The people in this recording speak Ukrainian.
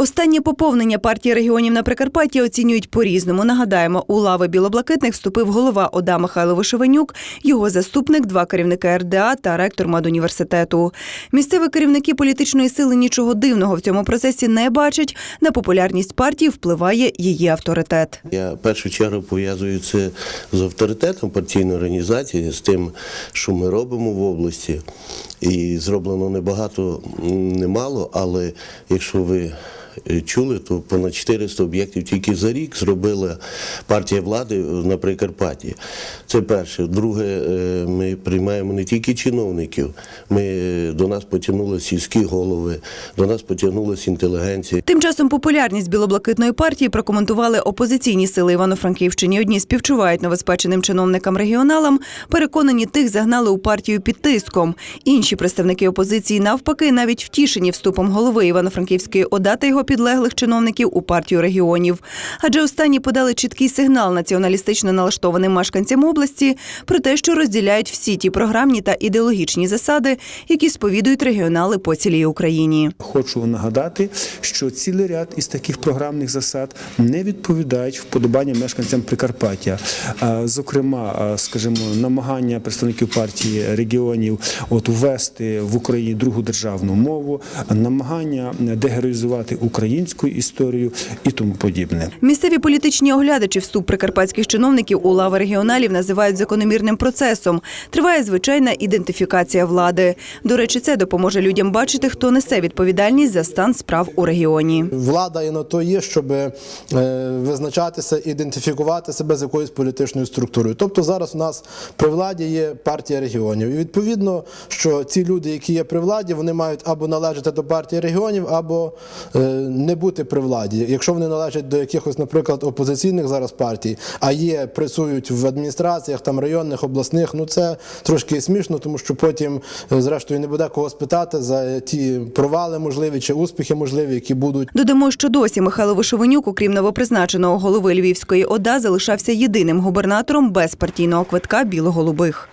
Останнє поповнення партії регіонів на Прикарпатті оцінюють по-різному. Нагадаємо, у лави білоблакитних вступив голова ОДА Михайло Вишевенюк, його заступник, два керівники РДА та ректор медуніверситету. Місцеві керівники політичної сили нічого дивного в цьому процесі не бачать. На популярність партії впливає її авторитет. Я в першу чергу пов'язую це з авторитетом партійної організації, з тим, що ми робимо в області. І зроблено небагато, немало, але якщо ви чули, то понад 400 об'єктів тільки за рік зробила партія влади на Прикарпатті. Це перше. Друге, е, ми приймаємо не тільки чиновників, ми е, до нас потягнули сільські голови, до нас потягнулася інтелігенція. Тим часом популярність білоблакитної партії прокоментували опозиційні сили Івано-Франківщині. Одні співчувають новоспеченим чиновникам-регіоналам, переконані тих загнали у партію під тиском. Інші представники опозиції навпаки навіть втішені вступом голови Івано-Франківської ОДА та його підлеглих чиновників у партію регіонів. Адже останні подали чіткий сигнал націоналістично налаштованим мешканцям області про те, що розділяють всі ті програмні та ідеологічні засади, які сповідують регіонали по цілій Україні. Хочу нагадати, що цілий ряд із таких програмних засад не відповідають вподобанням мешканцям Прикарпаття. Зокрема, скажімо, намагання представників партії регіонів от ввести в Україні другу державну мову, намагання дегероїзувати українську історію і тому подібне. Місцеві політичні оглядачі вступ прикарпатських чиновників у лави регіоналів називають закономірним процесом. Триває звичайна ідентифікація влади. До речі, це допоможе людям бачити, хто несе відповідальність за стан справ у регіоні. Влада і на то є, щоб е, визначатися, ідентифікувати себе з якоюсь політичною структурою. Тобто зараз у нас при владі є партія регіонів. І відповідно, що ці люди, які є при владі, вони мають або належати до партії регіонів, або е, не бути при владі. Якщо вони належать до якихось, наприклад, опозиційних зараз партій, а є працюють в адміністраціях там районних, обласних, ну це трошки смішно, тому що потім, е, зрештою, не буде кого спитати за ті провали можливі чи успіхи можливі, які будуть. Додамо, що досі Михайло Вишевенюк, окрім новопризначеного голови Львівської ОДА, залишався єдиним губернатором без партійного квитка білоголубих.